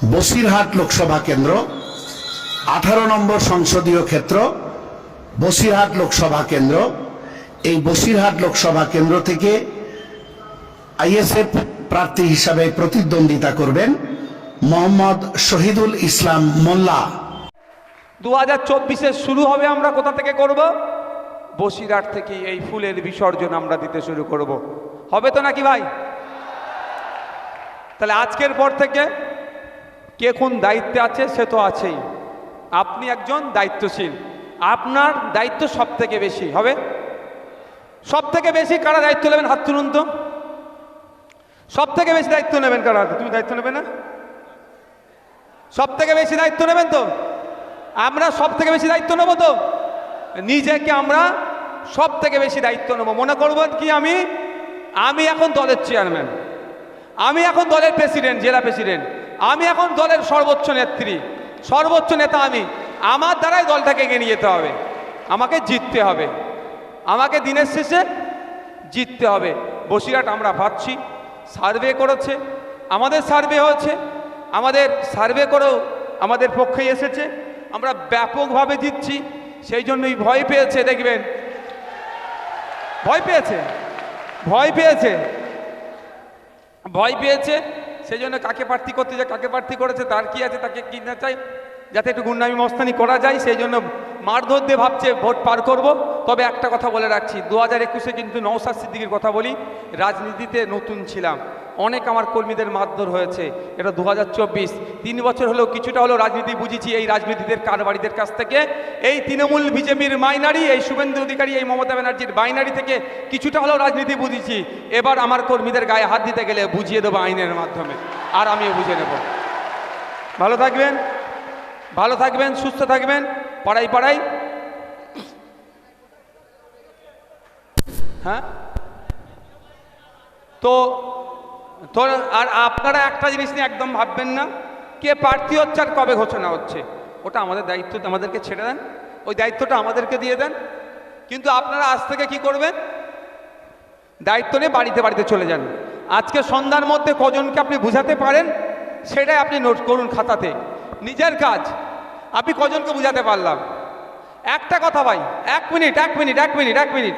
বসিরহাট লোকসভা কেন্দ্র, আঠারো নম্বর সংসদীয় ক্ষেত্র, বসিরহাট লোকসভা কেন্দ্র। এই বসিরহাট লোকসভা কেন্দ্র থেকে আইএসএফ প্রার্থী হিসাবে প্রতিদ্বন্দ্বিতা করবেন মোহাম্মদ শহীদুল ইসলাম মোল্লা। দু হাজার শুরু হবে আমরা কোথা থেকে করব? বসিরহাট থেকে এই ফুলের বিসর্জন আমরা দিতে শুরু করব। হবে তো নাকি ভাই? তাহলে আজকের পর থেকে কে কোন দায়িত্বে আছে সে তো আছেই। আপনি একজন দায়িত্বশীল। আপনার দায়িত্ব সব থেকে বেশি, হবে? সব থেকে বেশি কারা দায়িত্ব নেবেন? হাত তুলুন তো। সব থেকে বেশি দায়িত্ব নেবেন কারা? তুমি দায়িত্ব নেবে না? সব থেকে বেশি দায়িত্ব নেবেন তো? আমরা সব থেকে বেশি দায়িত্ব নেব তো? নিজেকে আমরা সব থেকে বেশি দায়িত্ব নেব। মনে করবেন কি আমি? আমি এখন দলের চেয়ারম্যান আমি এখন দলের প্রেসিডেন্ট জেলা প্রেসিডেন্ট আমি এখন দলের সর্বোচ্চ নেত্রী। সর্বোচ্চ নেতা আমি। আমার দ্বারাই দলটাকে এগিয়ে নিয়ে যেতে হবে। আমাকে জিততে হবে। আমাকে দিনের শেষে জিততে হবে। বসিরহাট আমরা ভাবছি, সার্ভে করেছে। আমাদের সার্ভে হয়েছে। আমাদের সার্ভে করেও আমাদের পক্ষে এসেছে। আমরা ব্যাপকভাবে জিতছি। সেই জন্যই ভয় পেয়েছে, দেখবেন। ভয় পেয়েছে। ভয় পেয়েছে। ভয় পেয়েছে সেই জন্য কাকে প্রার্থী করতে যায়, কাকে প্রার্থী করেছে, তার কি আছে, তাকে কি না চাই, যাতে একটু গুন্ডামি মস্তানি করা যায় সেই জন্য মারধর দিয়ে ভাবছে, ভোট পার করব। তবে একটা কথা বলে রাখছি দু হাজার একুশে কিন্তু নৌসাদ সিদ্দিকির কথা বলি, রাজনীতিতে নতুন ছিলাম। অনেক আমার কর্মীদের মারধর হয়েছে, এটা দু হাজার চব্বিশ। তিন বছর হলেও কিছুটা হলেও রাজনীতি বুঝেছি এই রাজনীতিদের কারবারিদের কাছ থেকে। এই তৃণমূল বিজেপির মাইনারি, এই শুভেন্দু অধিকারী, এই মমতা ব্যানার্জির বাইনারি থেকে কিছুটা হলেও রাজনীতি বুঝেছি। এবার আমার কর্মীদের গায়ে হাত দিতে গেলে বুঝিয়ে দেবো আইনের মাধ্যমে, আর আমিও বুঝে নেব। ভালো থাকবেন ভালো থাকবেন, সুস্থ থাকবেন। পাড়াই পাড়াই হ্যাঁ? তো তো আর আপনারা একটা জিনিস নিয়ে একদম ভাববেন না, কে প্রার্থী হচ্ছে আর কবে ঘোষণা হচ্ছে। ওটা আমাদের দায়িত্ব, আমাদেরকে ছেড়ে দেন। ওই দায়িত্বটা আমাদেরকে দিয়ে দেন। কিন্তু আপনারা আজ থেকে কি করবেন? দায়িত্ব নিয়ে বাড়িতে বাড়িতে চলে যান। আজকে সন্ধ্যার মধ্যে কজনকে আপনি বুঝাতে পারেন, সেটাই আপনি নোট করুন খাতাতে। নিজের কাজ আপনি কজনকে বুঝাতে পারলাম? একটা কথা ভাই, এক মিনিট এক মিনিট এক মিনিট এক মিনিট।